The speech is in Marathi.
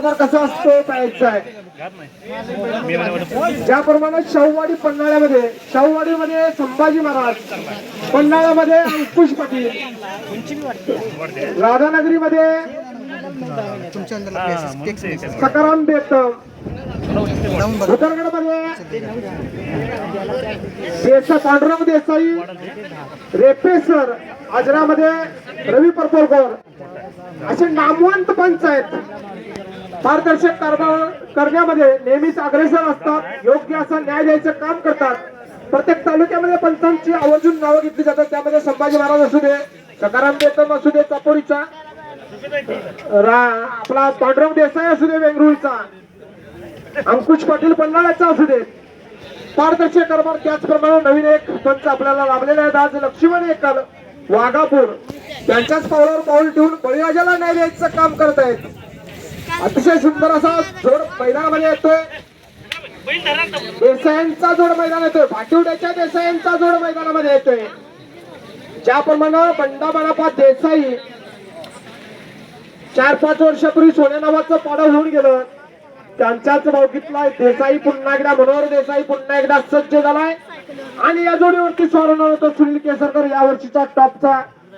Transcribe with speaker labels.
Speaker 1: कारभार कसा असतो पाहायचा आहे. ज्याप्रमाणे शाहूवाडी पन्हाळ्यामध्ये शाहूवाडीमध्ये संभाजी महाराज पन्हाळ्यामध्ये अंकुश पाटील राधानगरीमध्ये सकाराम बेतम भुतरगडमध्ये देसा पांडुरंग देसाई रेपेसर आजरामध्ये रवी परपोलकर असे नामवंत पंच आहेत. पारदर्शक कारभार करण्यामध्ये नेहमीच अग्रेसर असतात योग्य असा न्याय द्यायचं काम करतात. प्रत्येक तालुक्यामध्ये पंचांची आवर्जून नावं घेतली जातात. त्यामध्ये संभाजी महाराज असू दे सकाराम बेतम असू दे चापोरीचा रा- आपला पांडुरंग देसाई असू दे वेंगरुळचा अंकुश पाटील पन्हाळ्याचा असू दे. पारदर्शक कारभार त्याचप्रमाणे नवीन एक पंच आपल्याला लाभलेला आहे आज लक्ष्मण एकल वाघापूर. त्यांच्याच पावलावर पाऊल ठेवून बळीराजाला न्याय द्यायचं काम करत आहेत. अतिशय सुंदर असा जोड मैदानामध्ये येतोय. देसायांचा जोड मैदान येतोय. भाटिवड्याच्या देसायांचा जोड मैदानामध्ये येतोय. ज्याप्रमाणे बंडा बनापा देसाई चार पाच वर्षापूर्वी सोन्या नावाचं पाडा होऊन गेलं. त्यांच्याच भावकीतला देसाई पुन्हा एकदा मनोहर देसाई पुन्हा एकदा सज्ज झालाय. आणि या जोडीवरती स्वारणार होतो. सुनील केसरकर या वर्षीचा टॉपचा.